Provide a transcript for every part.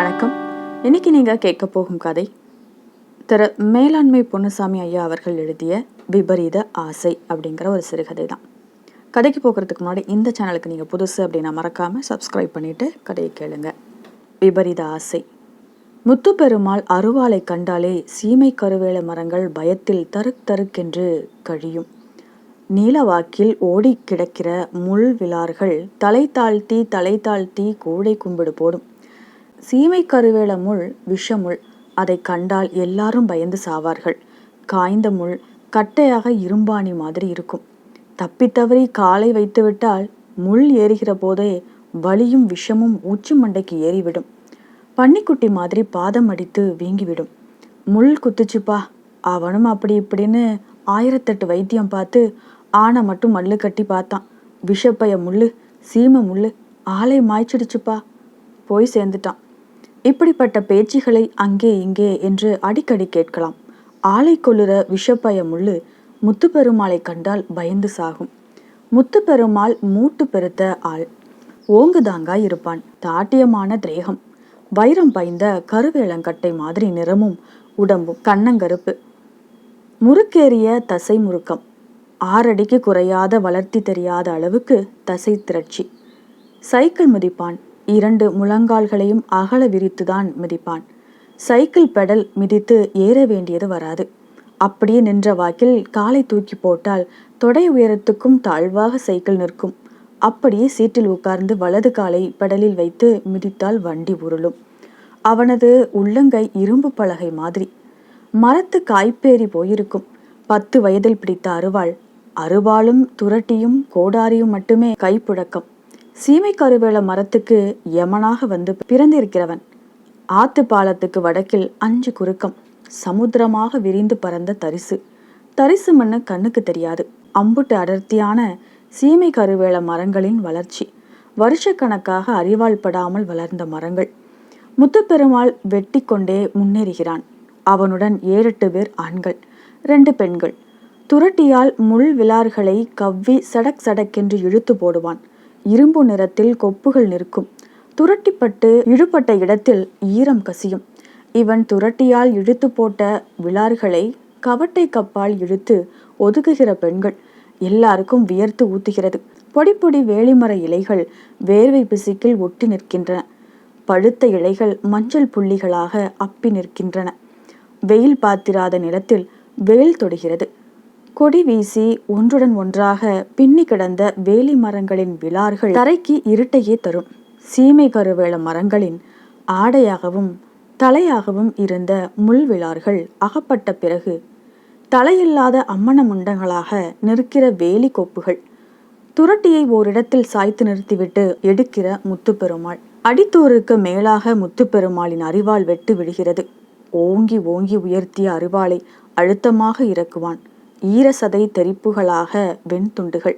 வணக்கம். இன்னைக்கு நீங்கள் கேட்க போகும் கதை திரு மேலாண்மை பொன்னுசாமி ஐயா அவர்கள் எழுதிய விபரீத ஆசை அப்படிங்கிற ஒரு சிறுகதை தான் கதைக்கு போகிறதுக்கு முன்னாடி இந்த சேனலுக்கு நீங்கள் புதுசு அப்படின்னா மறக்காமல் சப்ஸ்கிரைப் பண்ணிவிட்டு கதையை கேளுங்க. விபரீத ஆசை. முத்துப்பெருமாள் அருவாளை கண்டாலே சீமை கருவேல மரங்கள் பயத்தில் தருக் தருக்கென்று கழியும். நீலவாக்கில் ஓடி கிடக்கிற முள் விழார்கள் தலை தாழ்த்தி தலை தாழ்த்தி கூடை கும்பிடு போடும். சீமை கருவேல முள் விஷமுள் அதை கண்டால் எல்லாரும் பயந்து சாவார்கள். காய்ந்த முள் கட்டையாக இரும்பாணி மாதிரி இருக்கும். தப்பித்தவறி காலை வைத்துவிட்டால் முள் ஏறுகிற போதே வலியும் விஷமும் உச்சி மண்டைக்கு ஏறிவிடும். பன்னிக்குட்டி மாதிரி பாதம் அடித்து வீங்கிவிடும். முள் குத்துச்சுப்பா அவனும் அப்படி இப்படின்னு ஆயிரத்தெட்டு வைத்தியம் பார்த்து ஆனை மட்டும் மல்லு கட்டி பார்த்தான். விஷப்பைய முள்ளு சீமை முள்ளு ஆளை மாய்ச்சிடுச்சுப்பா. போய் சேர்ந்துட்டான். இப்படிப்பட்ட பேச்சுகளை அங்கே இங்கே என்று அடிக்கடி கேட்கலாம். ஆலை கொள்ளுற விஷப்பய முள்ளு முத்துப்பெருமாளை கண்டால் பயந்து சாகும். முத்துப்பெருமாள் மூட்டு பெருத்த ஆள். ஓங்குதாங்காய் இருப்பான் தாட்டியமான திரேகம். வைரம் பயந்த கருவேலங்கட்டை மாதிரி நிறமும் உடம்பும் கண்ணங்கருப்பு. முறுக்கேறிய தசை முறுக்கம். ஆறடிக்கு குறையாத வளர்த்தி தெரியாத அளவுக்கு தசை திரட்சி. சைக்கிள் மிதிப்பான் இரண்டு முழங்கால்களையும் அகல விரித்துதான் மிதிப்பான். சைக்கிள் பெடல் மிதித்து ஏற வேண்டியது வராது. அப்படியே நின்ற வாக்கில் காலை தூக்கி போட்டால் தொடை உயரத்துக்கும் தாழ்வாக சைக்கிள் நிற்கும். அப்படியே சீட்டில் உட்கார்ந்து வலது காலை பெடலில் வைத்து மிதித்தால் வண்டி உருளும். அவனது உள்ளங்கை இரும்பு பலகை மாதிரி. மரத்து காய்ப்பேறி போயிருக்கும். பத்து வயதில் பிடித்த அருவாள் அருவாளும் துரட்டியும் கோடாரியும் மட்டுமே கைப்புழக்கம். சீமை கருவேல மரத்துக்கு யமனாக வந்து பிறந்திருக்கிறவன். ஆத்து பாலத்துக்கு வடக்கில் அஞ்சு குறுக்கம் சமுத்திரமாக விரிந்து பறந்த தரிசு. தரிசு மண்ணு கண்ணுக்கு தெரியாது. அம்புட்டு அடர்த்தியான சீமை கருவேல மரங்களின் வளர்ச்சி வருஷக்கணக்காக அறிவால் படாமல் வளர்ந்த மரங்கள். முத்துப்பெருமாள் வெட்டி கொண்டே முன்னேறுகிறான். அவனுடன் ஏழெட்டு பேர் ஆண்கள் ரெண்டு பெண்கள். துரட்டியால் முள் விலார்களை கவ்வி சடக் சடக்கென்று இழுத்து போடுவான். இரும்பு நிறத்தில் கொப்புகள் நிற்கும். துரட்டிப்பட்டு இழுபட்ட இடத்தில் ஈரம் கசியும். இவன் துரட்டியால் இழுத்து போட்ட விழார்களை கவட்டை கப்பால் இழுத்து ஒதுக்குகிற பெண்கள் எல்லாருக்கும் வியர்த்து ஊத்துகிறது. பொடி பொடி வேலிமர இலைகள் வேர்வை பிசுக்கில் ஒட்டி நிற்கின்றன. பழுத்த இலைகள் மஞ்சள் புள்ளிகளாக அப்பி நிற்கின்றன. வெயில் பாத்திராத நிலத்தில் வெயில் தொடுகிறது. கொடி வீசி ஒன்றுடன் ஒன்றாக பின்னி கிடந்த வேலி மரங்களின் விழார்கள் தரைக்கு இருட்டையே தரும். சீமை கருவேல மரங்களின் ஆடையாகவும் தலையாகவும் இருந்த முள் விழார்கள் அகப்பட்ட பிறகு தலையில்லாத அம்மன முண்டங்களாக நிற்கிற வேலி கோப்புகள் துரட்டியை ஓரிடத்தில் சாய்த்து நிறுத்திவிட்டு எடுக்கிற முத்துப்பெருமாள். அடித்தோருக்கு மேலாக முத்துப்பெருமாளின் அறிவால் வெட்டு விடுகிறது ஓங்கி ஓங்கி உயர்த்திய அறிவாளை அழுத்தமாக இறக்குவான். ஈரசதை தெரிப்புகளாக வெண்துண்டுகள்.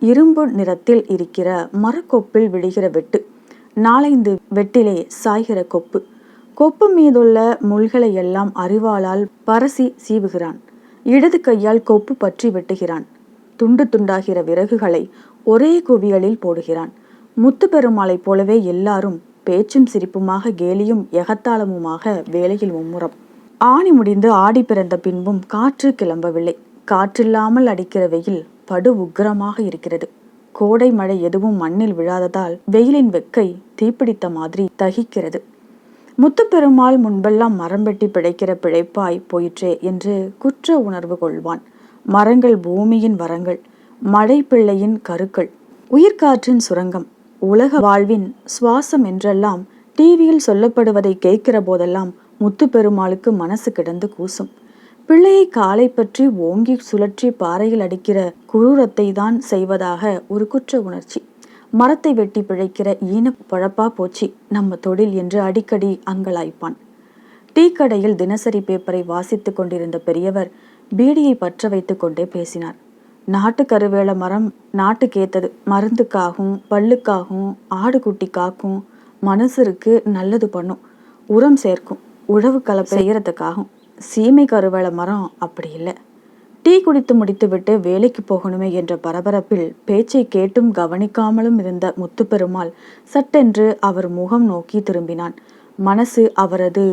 இரும்பு நிறத்தில் இருக்கிற மரக்கொப்பில் விழுகிற வெட்டு. நாலைந்து வெட்டிலே சாய்கிற கொப்பு. கொப்பு மீதுள்ள முள்களை எல்லாம் அறிவாளால் பரசி சீவுகிறான். இடது கையால் கொப்பு பற்றி வெட்டுகிறான். துண்டு துண்டாகிற விறகுகளை ஒரே குவியலில் போடுகிறான். முத்து பெருமாளை போலவே எல்லாரும் பேச்சும் சிரிப்புமாக கேலியும் எகத்தாளமுமாக வேலையில் மும்முரம். ஆணி முடிந்து ஆடி பிறந்த பின்பும் காற்று கிளம்பவில்லை. காற்றில்லாமல் அடிக்கிற வெயில் படு உக்கிரமாக இருக்கிறது. கோடை மழை எதுவும் மண்ணில் விழாததால் வெயிலின் வெக்கை தீப்பிடித்த மாதிரி தகிக்கிறது. முத்துப்பெருமாள் முன்பெல்லாம் மரம் வெட்டி பிழைக்கிற பிழைப்பாய் போயிற்றே என்று குற்ற உணர்வு கொள்வான். மரங்கள் பூமியின் வரங்கள் மழை பிள்ளையின் கருக்கள் உயிர்காற்றின் சுரங்கம் உலக வாழ்வின் சுவாசம் என்றெல்லாம் டிவியில் சொல்லப்படுவதை கேட்கிற போதெல்லாம் முத்துப்பெருமாளுக்கு மனசு கிடந்து கூசும். பிள்ளையை காலை பற்றி ஓங்கி சுழற்றி பாறையில் அடிக்கிற குரூரத்தை தான் செய்வதாக ஒரு குற்ற உணர்ச்சி. மரத்தை வெட்டி பிழைக்கிற ஈன பழப்பா போச்சு. நம்ம தொழில் என்று அடிக்கடி அங்கலாய்ப்பான். டீ கடையில் தினசரி பேப்பரை வாசித்துக் கொண்டிருந்த பெரியவர் பீடியை பற்ற வைத்து கொண்டே பேசினார். நாட்டு கருவேல மரம் நாட்டுக்கேத்தது மருந்துக்காகவும் பல்லுக்காகவும் ஆடு குட்டி காக்கும் மனசருக்கு நல்லது பண்ணும். உரம் சேர்க்கும். உழவு கலப்பை செய்யறதுக்காகும் சீமை கருவேல மரம் அப்படி இல்லை. டீ குடித்து முடித்துவிட்டு வேலைக்கு போகணுமே என்ற பரபரப்பில் பேச்சை கேட்டும் கவனிக்காமலும் இருந்த முத்துப்பெருமாள் சட்டென்று அவர் முகம் நோக்கி திரும்பினான். மனசு அவரது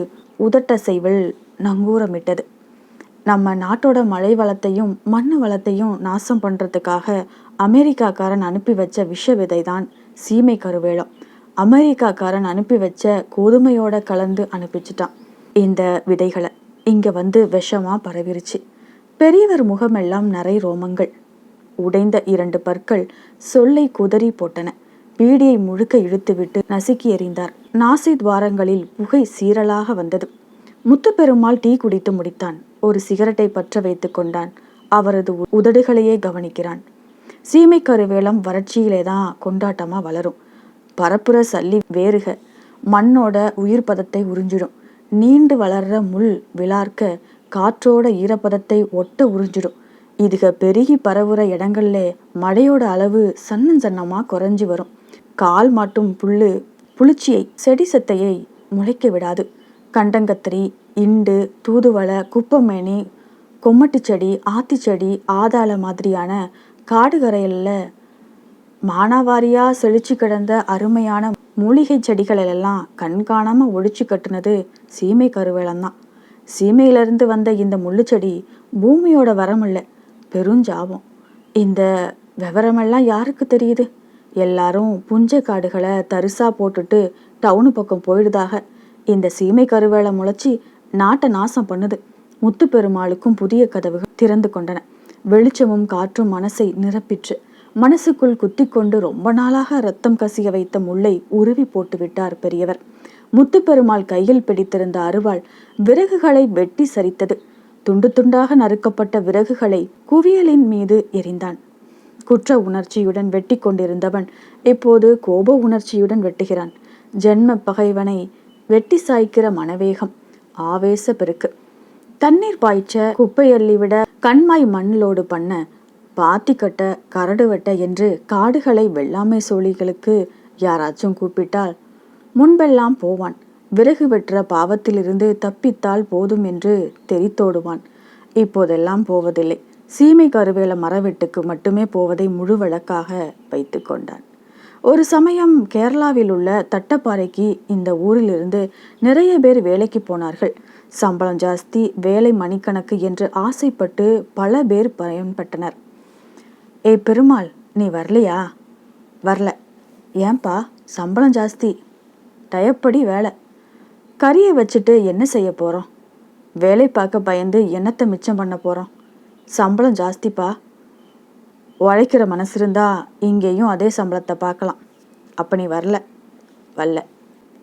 உதட்டசைவில் நங்கூரமிட்டது. நம்ம நாட்டோட மழை வளத்தையும் மண் வளத்தையும் நாசம் பண்ணுறதுக்காக அமெரிக்காக்காரன் அனுப்பி வச்ச விஷ விதை தான் சீமை கருவேலம். அமெரிக்காக்காரன் அனுப்பி வச்ச கோதுமையோட கலந்து அனுப்பிச்சிட்டான். இந்த விதைகளை. இங்கே வந்து விஷமாக பரவிருச்சு. பெரியவர் முகமெல்லாம் நிறை ரோமங்கள். உடைந்த இரண்டு பற்கள் சொல்லை குதறி போட்டன. பீடியை முழுக்க இழுத்துவிட்டு நசுக்கி எறிந்தார். நாசி துவாரங்களில் புகை சீரலாக வந்தது. முத்துப்பெருமாள் டீ குடித்து முடித்தான். ஒரு சிகரெட்டை பற்ற வைத்து கொண்டான். அவரது உதடுகளையே கவனிக்கிறான். சீமை கருவேலம் வறட்சியிலே தான் கொண்டாட்டமாக வளரும். பரப்புற சல்லி வேறுக. மண்ணோட உயிர் பதத்தை உறிஞ்சிடும். நீண்டு வளர்ற முள் விளார்க்க காற்றோட ஈரப்பதத்தை ஒட்ட உறிஞ்சிடும். இதுக பெருகி பரவுற இடங்கள்ல மழையோட அளவு சன்னம் சன்னமாக குறைஞ்சி வரும். கால் மாட்டும் புல்லு புளிச்சியை செடி செத்தையை முளைக்க விடாது. கண்டங்கத்திரி இண்டு தூதுவளை குப்பமேனி கொம்மட்டி செடி ஆத்தி செடி ஆதாள மாதிரியான காடுகரையில் மானாவாரியாக செழிச்சு கிடந்த அருமையான மூலிகை செடிகளெல்லாம் கண்காணாமல் ஒழிச்சு கட்டுனது சீமை கருவேலந்தான். சீமையிலிருந்து வந்த இந்த முள்ளுச்செடி பூமியோட வரமில்ல பெருஞ்சாபம் இந்த விவரமெல்லாம் யாருக்கு தெரியுது? எல்லாரும் புஞ்ச காடுகளை தரிசா போட்டுட்டு டவுனு பக்கம் போயிடுதாக. இந்த சீமை கருவேலை முளைச்சி நாட்டை நாசம் பண்ணுது. முத்து பெருமாளுக்கும் புதிய கதவுகள் திறந்து கொண்டன. வெளிச்சமும் காற்றும் மனசை நிரப்பிற்று. மனசுக்குள் குத்தி கொண்டு ரொம்ப நாளாக ரத்தம் கசிய வைத்த முல்லை உருவி போட்டு விட்டார் பெரியவர். முத்துப்பெருமாள் கையில் பிடித்திருந்த அருவாள் விறகுகளை வெட்டி சரித்தது. துண்டு துண்டாக நறுக்கப்பட்ட விறகுகளை குவியலின் மீது எரிந்தான் குற்ற உணர்ச்சியுடன் வெட்டி கொண்டிருந்தவன் இப்போது கோப உணர்ச்சியுடன் வெட்டுகிறான். ஜென்ம பகைவனை வெட்டி சாய்க்கிற மனவேகம் ஆவேச பெருக்கு. தண்ணீர் பாய்ச்ச குப்பையள்ளி விட கண்மாய் மண்ணிலோடு பண்ண பாத்தி கட்ட கரடு வெட்ட என்று காடுகளை வெள்ளாமை சோழிகளுக்கு யாராச்சும் கூப்பிட்டால் முன்பெல்லாம் போவான். விறகு வெற்ற பாவத்திலிருந்து தப்பித்தால் போதும் என்று தெரித்தோடுவான். இப்போதெல்லாம் போவதில்லை. சீமை கருவேல மரவெட்டுக்கு மட்டுமே போவதை முழு வழக்காக வைத்து கொண்டான். ஒரு சமயம் கேரளாவில் உள்ள தட்டப்பாறைக்கு இந்த ஊரிலிருந்து நிறைய பேர் வேலைக்கு போனார்கள். சம்பளம் ஜாஸ்தி வேலை மணிக்கணக்கு என்று ஆசைப்பட்டு பல பேர் பயன்பட்டனர். ஏ பெருமாள் நீ வரலையா? வரல. ஏன்பா சம்பளம் ஜாஸ்தி. டயப்படி வேலை. கறியை வச்சுட்டு என்ன செய்ய போகிறோம் வேலை பார்க்க பயந்து என்னத்தை மிச்சம் பண்ண போகிறோம் சம்பளம் ஜாஸ்திப்பா? உழைக்கிற மனசு இருந்தால் இங்கேயும் அதே சம்பளத்தை பார்க்கலாம். அப்போ நீ வரல. வரல.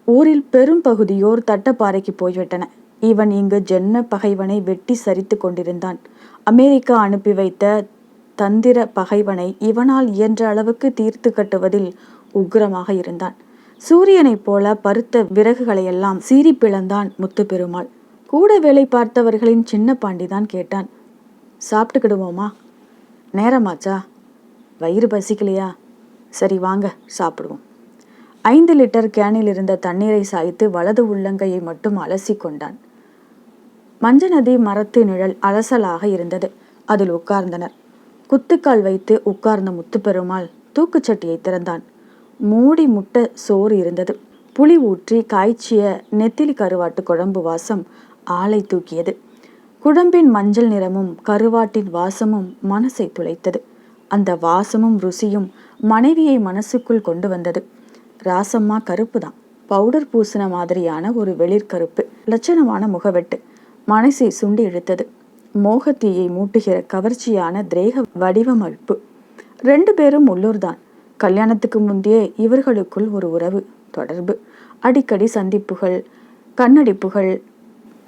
ஊரில் பெரும் பகுதியோர் தட்டப்பாறைக்கு போய்விட்டன. இவன் இங்கு ஜென்ம பகைவனை வெட்டி சரித்து கொண்டிருந்தான். அமெரிக்கா அனுப்பி வைத்த தந்திர பகைவனை இவனால் இயன்ற அளவுக்கு தீர்த்து கட்டுவதில் உக்ரமாக இருந்தான். சூரியனைப் போல பருத்த விறகுகளையெல்லாம் சீறி பிளந்தான் முத்து பெருமாள் கூட வேலை பார்த்தவர்களின் சின்ன பாண்டிதான் கேட்டான். சாப்பிட்டுக்கிடுவோமா? நேரமாச்சா? வயிறு பசிக்கலையா? சரி வாங்க சாப்பிடுவோம். ஐந்து லிட்டர் கேனில் இருந்த தண்ணீரை சாய்த்து வலது உள்ளங்கையை மட்டும் அலசி கொண்டான். மஞ்ச நதி மரத்து நிழல் அலசலாக இருந்தது. அதில் உட்கார்ந்தனர். குத்துக்கால் வைத்து உட்கார்ந்த முத்துப்பெருமாள் தூக்குச்சட்டியை திறந்தான். மூடி முட்டை சோறு இருந்தது. புளி ஊற்றி காய்ச்சிய நெத்திலி கருவாட்டு குழம்பு வாசம் ஆளை தூக்கியது. குழம்பின் மஞ்சள் நிறமும் கருவாட்டின் வாசமும் மனசை துளைத்தது. அந்த வாசமும் ருசியும் மனைவியை மனசுக்குள் கொண்டு வந்தது. ராசம்மா கருப்பு தான் பவுடர் பூசின மாதிரியான ஒரு வெளிர்கருப்பு லட்சணமான முகவெட்டு. மனசை சுண்டி இழுத்தது. மோகத்தீயை மூட்டுகிற கவர்ச்சியான திரேக வடிவமைப்பு ரெண்டு பேரும் உள்ளூர்தான். கல்யாணத்துக்கு முந்தையே இவர்களுக்குள் ஒரு உறவு தொடர்பு. அடிக்கடி சந்திப்புகள் கண்ணடிப்புகள்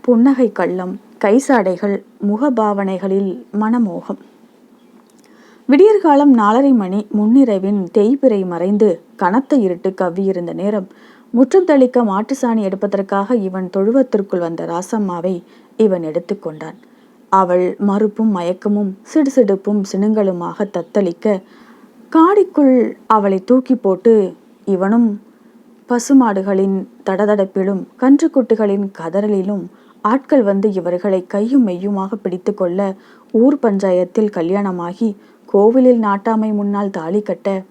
புன்னகை கள்ளம் கைசாடைகள் முகபாவனைகளில் மனமோகம். விடியற்காலம் நாலரை மணி முன்னிரவின் தேய்பிரை மறைந்து கனத்த இருட்டு கவ்வியிருந்த நேரம் முற்றம் தளிக்க மாட்டுசாணி எடுப்பதற்காக இவன் தொழுவத்திற்குள் வந்த ராசம்மாவை இவன் எடுத்துக்கொண்டான் அவள் மறுப்பும் மயக்கமும் சிடுசிடுப்பும் சினுங்களுமாக தத்தளிக்க காடிக்குள் அவளை தூக்கி போட்டு இவனும் பசுமாடுகளின் தடதடப்பிலும் கன்றுக்குட்டிகளின் கதறலிலும் ஆட்கள் வந்து இவர்களை கையும் மெய்யுமாக பிடித்து கொள்ள ஊர் பஞ்சாயத்தில் கல்யாணமாகி கோவிலில் நாட்டாமை முன்னால் தாலி கட்ட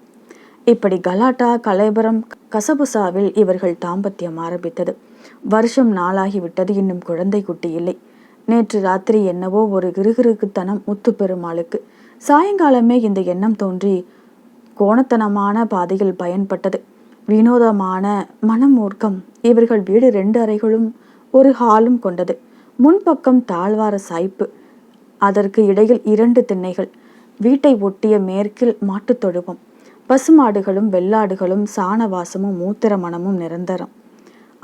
இப்படி கலாட்டா கலைபரம் கசபுசாவில் இவர்கள் தாம்பத்தியம் ஆரம்பித்தது. வருஷம் நாளாகிவிட்டது. இன்னும் குழந்தை குட்டி இல்லை. நேற்று ராத்திரி என்னவோ ஒரு கிருகிருக்குத்தனம் முத்து பெருமாளுக்கு சாயங்காலமே இந்த எண்ணம் தோன்றி கோணத்தனமான பாதையில் பயன்பட்டது. வினோதமான மனமூர்க்கம். இவர்கள் வீடு ரெண்டு அறைகளும் ஒரு ஹாலும் கொண்டது. முன்பக்கம் தாழ்வார சாய்ப்பு. அதற்கு இடையில் இரண்டு திண்ணைகள். வீட்டை ஒட்டிய மேற்கில் மாட்டுத் தொழுவம். பசுமாடுகளும் வெள்ளாடுகளும் சாணவாசமும் மூத்திர மனமும் நிரந்தரம்.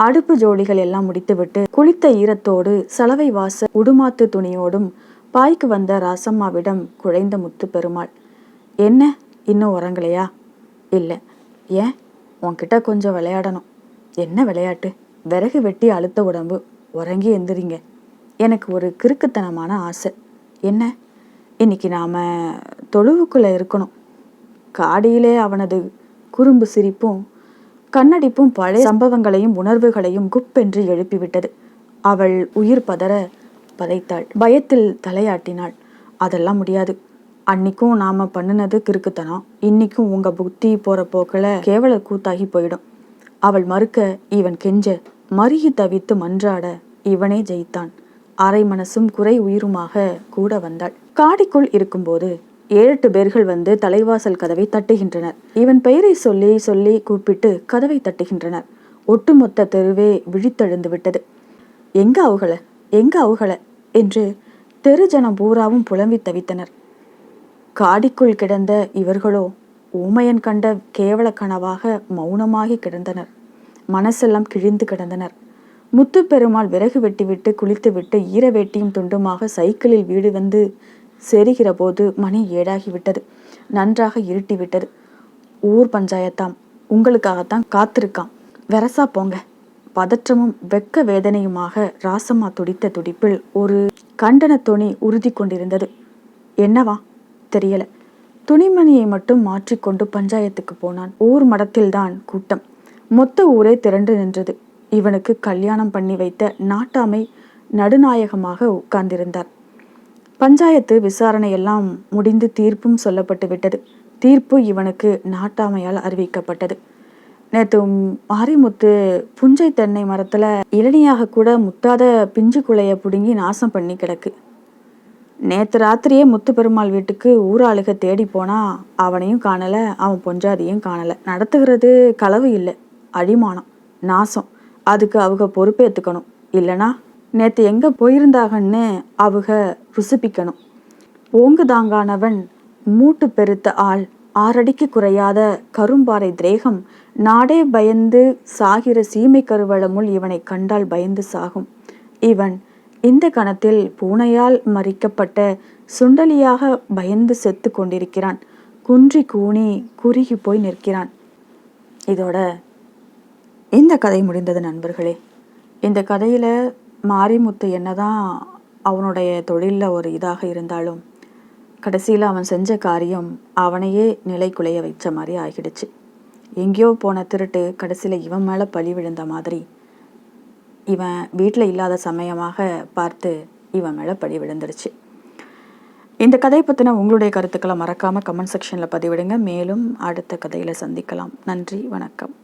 அடுப்பு ஜோடிகள் எல்லாம் முடித்துவிட்டு குளித்த ஈரத்தோடு சலவை வாச உடுமாத்து துணியோடும் பாய்க்கு வந்த ராசம்மாவிடம் குழைந்த முத்து பெருமாள் என்ன? இன்னும் உறங்கலையா? இல்லை. ஏன்? உன்கிட்ட கொஞ்சம் விளையாடணும். என்ன விளையாட்டு? விறகு வெட்டி அழுத்த உடம்பு. உறங்கி எந்திரிங்க. எனக்கு ஒரு கிறுக்குத்தனமான ஆசை. என்ன? இன்னைக்கு நாம தொழுவுக்குள்ள இருக்கணும். காடியிலே அவனது குறும்பு சிரிப்பும் கண்ணடிப்பும் பழைய சம்பவங்களையும் உணர்வுகளையும் குப்பென்று எழுப்பிவிட்டது. அவள் உயிர் பதற பதைத்தாள். பயத்தில் தலையாட்டினாள். அதெல்லாம் முடியாது. அன்னைக்கும் நாம பண்ணினது கிறுக்குத்தனம். இன்னைக்கும் உங்க புத்தி போற போக்கில் கேவல கூத்தாகி போயிடும். அவள் மறுக்க இவன் கெஞ்ச. மருகி தவித்து மன்றாட இவனே ஜெயித்தான். அரை மனசும் குறை உயிருமாக கூட வந்தாள். காடிக்குள் இருக்கும்போது ஏழு எட்டு பேர்கள் வந்து தலைவாசல் கதவை தட்டுகின்றனர். இவன் பெயரை சொல்லி சொல்லி கூப்பிட்டு கதவை தட்டுகின்றனர். ஒட்டுமொத்த தெருவே விழித்தெழுந்து விட்டது. எங்க அவுகள? எங்க அவுகள? என்று தெரு ஜனம் பூராவும் புலம்பி தவித்தனர். காடிக்குள் கிடந்த இவர்களோ ஊமையன் கண்ட கேவல கனவாக மௌனமாகி கிடந்தனர். மனசெல்லாம் கிழிந்து கிடந்தனர். முத்து பெருமாள் விறகு வெட்டிவிட்டு குளித்துவிட்டு ஈர வேட்டியும் துண்டுமாக சைக்கிளில் வீடு வந்து செரிகிற போது மணி ஏடாகிவிட்டது. நன்றாக இருட்டிவிட்டது. ஊர் பஞ்சாயத்தாம் உங்களுக்காகத்தான் காத்திருக்கான் வெரசா போங்க. பதற்றமும் வெக்க வேதனையுமாக ராசம்மா துடித்த துடிப்பில் ஒரு கண்டன துணி உறுதி கொண்டிருந்தது. என்னவா? தெரியல. துணிமணியை மட்டும் மாற்றிக்கொண்டு பஞ்சாயத்துக்கு போனான். ஊர் மடத்தில்தான் கூட்டம். மொத்த ஊரே திரண்டு நின்றது. இவனுக்கு கல்யாணம் பண்ணி வைத்த நாட்டாமை நடுநாயகமாக உட்கார்ந்திருந்தார். பஞ்சாயத்து விசாரணை எல்லாம் முடிந்து தீர்ப்பும் சொல்லப்பட்டு விட்டது. தீர்ப்பு இவனுக்கு நாட்டாமையால் அறிவிக்கப்பட்டது. நேற்று மாரிமுத்து புஞ்சை தென்னை மரத்தில் இளநியாக கூட முத்தாத பிஞ்சு குலையை பிடுங்கி நாசம் பண்ணி கிடக்கு. நேற்று ராத்திரியே முத்து பெருமாள் வீட்டுக்கு ஊராளுக தேடி போனா அவனையும் காணலை அவன் பொஞ்சாதியும் காணலை. நடத்துகிறது களவு இல்லை அழிமானம் நாசம். அதுக்கு அவங்க பொறுப்பேற்றுக்கணும் இல்லைனா நேற்று எங்கே போயிருந்தாகன்னு அவங்க ருசிப்பிக்கணும். ஓங்குதாங்கானவன் மூட்டு பெருத்த ஆள் ஆறடிக்கு குறையாத கரும்பாறை திரேகம் நாடே பயந்து சாகிற சீமை கருவளமுள் இவனை கண்டால் பயந்து சாகும். இவன் இந்த கணத்தில் பூனையால் மறிக்கப்பட்ட சுண்டலியாக பயந்து செத்து கொண்டிருக்கிறான். குன்றி கூணி குறுகி போய் நிற்கிறான். இதோட இந்த கதை முடிந்தது நண்பர்களே. இந்த கதையில் மாரிமுத்து என்னதான் அவனுடைய தொழிலில் ஒரு இதாக இருந்தாலும் கடைசியில் அவன் செஞ்ச காரியம் அவனையே நிலை குலைய வைச்ச மாதிரி ஆகிடுச்சு. எங்கேயோ போன திருட்டு கடைசியில் இவன் மேலே பழி விழுந்த மாதிரி இவன் வீட்டில் இல்லாத சமயமாக பார்த்து இவன் மேலே பழி விழுந்துருச்சு இந்த கதையை பற்றின உங்களுடைய கருத்துக்களை மறக்காமல் கமெண்ட் செக்ஷனில் பதிவிடுங்க. மேலும் அடுத்த கதையில் சந்திக்கலாம். நன்றி வணக்கம்.